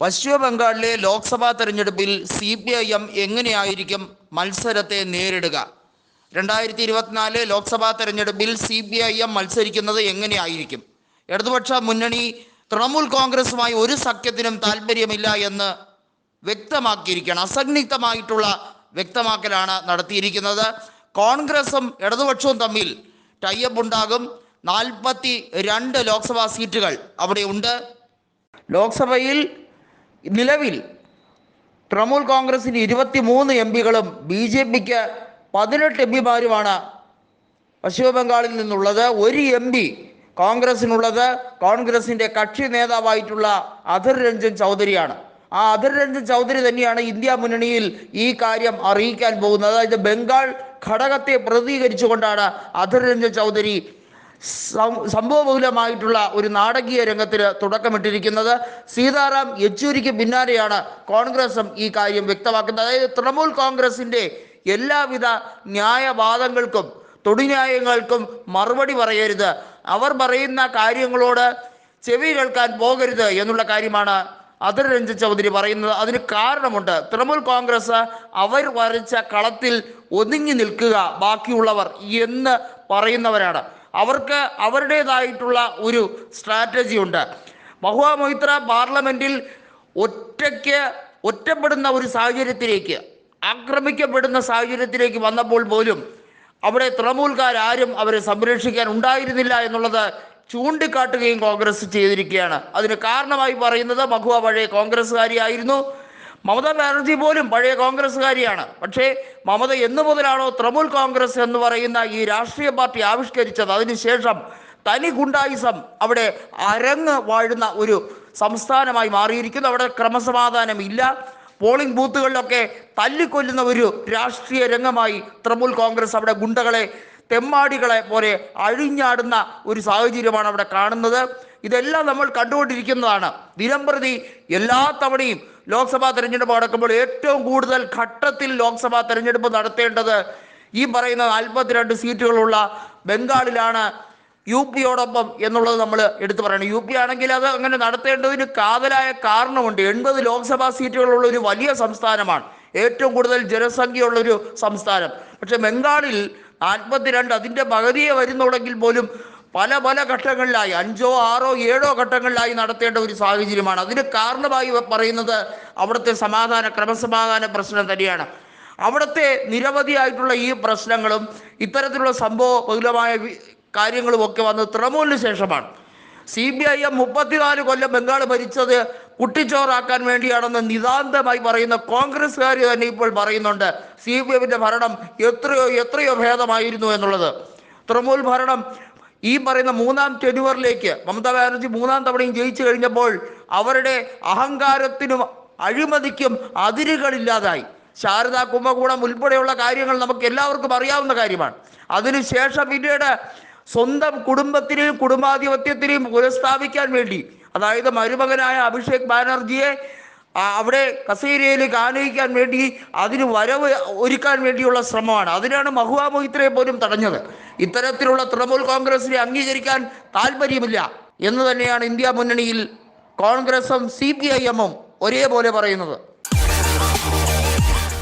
പശ്ചിമ ബംഗാളിലെ ലോക്സഭാ തെരഞ്ഞെടുപ്പിൽ C P I M എങ്ങനെയായിരിക്കും മത്സരത്തെ നേരിടുക? രണ്ടായിരത്തി ഇരുപത്തിനാല് ലോക്സഭാ തെരഞ്ഞെടുപ്പിൽ സി പി ഐ എം മത്സരിക്കുന്നത് എങ്ങനെയായിരിക്കും? ഇടതുപക്ഷ മുന്നണി തൃണമൂൽ കോൺഗ്രസുമായി ഒരു സഖ്യത്തിനും താല്പര്യമില്ല എന്ന് വ്യക്തമാക്കിയിരിക്കുകയാണ്. അസന്നിഗ്ധമായിട്ടുള്ള വ്യക്തമാക്കലാണ് നടത്തിയിരിക്കുന്നത്. കോൺഗ്രസും ഇടതുപക്ഷവും തമ്മിൽ ടൈപ്പ് ഉണ്ടാകും. നാൽപ്പത്തി രണ്ട് ലോക്സഭാ സീറ്റുകൾ അവിടെ ഉണ്ട് ലോക്സഭയിൽ നിലവിൽ തൃണമൂൽ കോൺഗ്രസിന് ഇരുപത്തി മൂന്ന് എം പികളും ബി ജെ പിക്ക് പതിനെട്ട് എം പിമാരുമാണ് പശ്ചിമബംഗാളിൽ നിന്നുള്ളത്. ഒരു എം പി കോൺഗ്രസിനുള്ളത്. കോൺഗ്രസിന്റെ കക്ഷി നേതാവായിട്ടുള്ള അധർ രഞ്ജൻ ചൗധരിയാണ്. ആ അധർ രഞ്ജൻ ചൗധരി തന്നെയാണ് ഇന്ത്യ മുന്നണിയിൽ ഈ കാര്യം അറിയിക്കാൻ പോകുന്നത്. അതായത് ബംഗാൾ ഘടകത്തെ പ്രതികരിച്ചുകൊണ്ടാണ് അധർ രഞ്ജൻ ചൗധരി സംഭവബഹുലമായിട്ടുള്ള ഒരു നാടകീയ രംഗത്തിന് തുടക്കമിട്ടിരിക്കുന്നത്. സീതാറാം യെച്ചൂരിക്ക് പിന്നാലെയാണ് കോൺഗ്രസും ഈ കാര്യം വ്യക്തമാക്കുന്നത്. അതായത് തൃണമൂൽ കോൺഗ്രസിന്റെ എല്ലാവിധ ന്യായവാദങ്ങൾക്കും തൊടിന്യായങ്ങൾക്കും മറുപടി പറയരുത്. അവർ പറയുന്ന കാര്യങ്ങളോട് ചെവി കേൾക്കാൻ പോകരുത് എന്നുള്ള കാര്യമാണ് അതിർ രഞ്ജൻ ചൗധരി പറയുന്നത്. അതിന് കാരണമുണ്ട്. തൃണമൂൽ കോൺഗ്രസ് അവർ വരച്ച കളത്തിൽ ഒതുങ്ങി നിൽക്കുക ബാക്കിയുള്ളവർ എന്ന് പറയുന്നവരാണ്. അവർക്ക് അവരുടേതായിട്ടുള്ള ഒരു സ്ട്രാറ്റജി ഉണ്ട്. മഹുവ മൊയ്ത്ര പാർലമെന്റിൽ ഒറ്റയ്ക്ക് ഒറ്റപ്പെടുന്ന ഒരു സാഹചര്യത്തിലേക്ക് ആക്രമിക്കപ്പെടുന്ന സാഹചര്യത്തിലേക്ക് വന്നപ്പോൾ പോലും അവിടെ തൃണമൂൽക്കാരും അവരെ സംരക്ഷിക്കാൻ ഉണ്ടായിരുന്നില്ല എന്നുള്ളത് ചൂണ്ടിക്കാട്ടുകയും കോൺഗ്രസ് ചെയ്തിരിക്കുകയാണ്. അതിന് കാരണമായി പറയുന്നത് മഹുവ പഴയ കോൺഗ്രസ്സുകാരിയായിരുന്നു. മമതാ ബാനർജി പോലും പഴയ കോൺഗ്രസ്സുകാരിയാണ്. പക്ഷേ മമത എന്നു മുതലാണോ തൃണമൂൽ കോൺഗ്രസ് എന്ന് പറയുന്ന ഈ രാഷ്ട്രീയ പാർട്ടി ആവിഷ്കരിച്ചത്? അതിനുശേഷം തനി ഗുണ്ടായിസം അവിടെ അരങ്ങ് വാഴുന്ന ഒരു സംസ്ഥാനമായി മാറിയിരിക്കുന്നു. അവിടെ ക്രമസമാധാനമില്ല പോളിംഗ് ബൂത്തുകളിലൊക്കെ തല്ലിക്കൊല്ലുന്ന ഒരു രാഷ്ട്രീയ രംഗമായി തൃണമൂൽ കോൺഗ്രസ് അവിടെ ഗുണ്ടകളെ തെമ്മാടികളെ പോലെ അഴിഞ്ഞാടുന്ന ഒരു സാഹചര്യമാണ് അവിടെ കാണുന്നത്. ഇതെല്ലാം നമ്മൾ കണ്ടുകൊണ്ടിരിക്കുന്നതാണ്. ദിനംപ്രതി എല്ലാ തവണയും ലോക്സഭാ തെരഞ്ഞെടുപ്പ് നടക്കുമ്പോൾ ഏറ്റവും കൂടുതൽ ഘട്ടത്തിൽ ലോക്സഭാ തെരഞ്ഞെടുപ്പ് നടത്തേണ്ടത് ഈ പറയുന്ന നാൽപ്പത്തിരണ്ട് സീറ്റുകളുള്ള ബംഗാളിലാണ്. യു പിയോടൊപ്പം എന്നുള്ളത് നമ്മൾ എടുത്തു പറയണം. യു പി ആണെങ്കിൽ അത് അങ്ങനെ നടത്തേണ്ടതിന് കാതലായ കാരണമുണ്ട്. എൺപത് ലോക്സഭാ സീറ്റുകളുള്ള ഒരു വലിയ സംസ്ഥാനമാണ്. ഏറ്റവും കൂടുതൽ ജനസംഖ്യയുള്ള ഒരു സംസ്ഥാനം. പക്ഷെ ബംഗാളിൽ നാൽപ്പത്തിരണ്ട് അതിന്റെ പകുതിയെ വരുന്നുണ്ടെങ്കിൽ പോലും പല പല ഘട്ടങ്ങളിലായി അഞ്ചോ ആറോ ഏഴോ ഘട്ടങ്ങളിലായി നടത്തേണ്ട ഒരു സാഹചര്യമാണ്. അതിന് കാരണമായി പറയുന്നത് അവിടുത്തെ സമാധാന ക്രമസമാധാന പ്രശ്നം തന്നെയാണ്. അവിടുത്തെ നിരവധിയായിട്ടുള്ള ഈ പ്രശ്നങ്ങളും ഇത്തരത്തിലുള്ള സംഭവ ബഹുലമായ വി- കാര്യങ്ങളും ഒക്കെ വന്ന് തൃണമൂലിന് ശേഷമാണ്. സി ബി ഐ എം മുപ്പത്തിനാല് കൊല്ലം ബംഗാൾ ഭരിച്ചത് കുട്ടിച്ചോറാക്കാൻ വേണ്ടിയാണെന്ന് നിതാന്തമായി പറയുന്ന കോൺഗ്രസ്സുകാർ തന്നെ ഇപ്പോൾ പറയുന്നുണ്ട്. സി പി എമ്മിന്റെ ഭരണം എത്രയോ എത്രയോ ഭേദമായിരുന്നു എന്നുള്ളത്. തൃണമൂൽ ഭരണം ഈ പറയുന്ന മൂന്നാം ടെനുവറിലേക്ക് മമതാ ബാനർജി മൂന്നാം തവണയും ജയിച്ചു കഴിഞ്ഞപ്പോൾ അവരുടെ അഹങ്കാരത്തിനും അഴിമതിക്കും അതിരുകളില്ലാതായി ശാരദാ കുംഭകൂടം ഉൾപ്പെടെയുള്ള കാര്യങ്ങൾ നമുക്ക് എല്ലാവർക്കും അറിയാവുന്ന കാര്യമാണ്. അതിനുശേഷം പിന്നീട് സ്വന്തം കുടുംബത്തിനെയും കുടുംബാധിപത്യത്തിനെയും പുനഃസ്ഥാപിക്കാൻ വേണ്ടി. അതായത് മരുമകനായ അഭിഷേക് ബാനർജിയെ അവിടെ കസേരയിൽ ആനയിക്കാൻ വേണ്ടി അതിന് വരവ് ഒരുക്കാൻ വേണ്ടിയുള്ള ശ്രമമാണ്. അതിനാണ് മഹുവാ മൊഹിത്രയെ പോലും തടഞ്ഞത്. ഇത്തരത്തിലുള്ള തൃണമൂൽ കോൺഗ്രസിനെ അംഗീകരിക്കാൻ താല്പര്യമില്ല എന്ന് തന്നെയാണ് ഇന്ത്യ മുന്നണിയിൽ കോൺഗ്രസും സി പി ഐ എമ്മും ഒരേപോലെ പറയുന്നത്.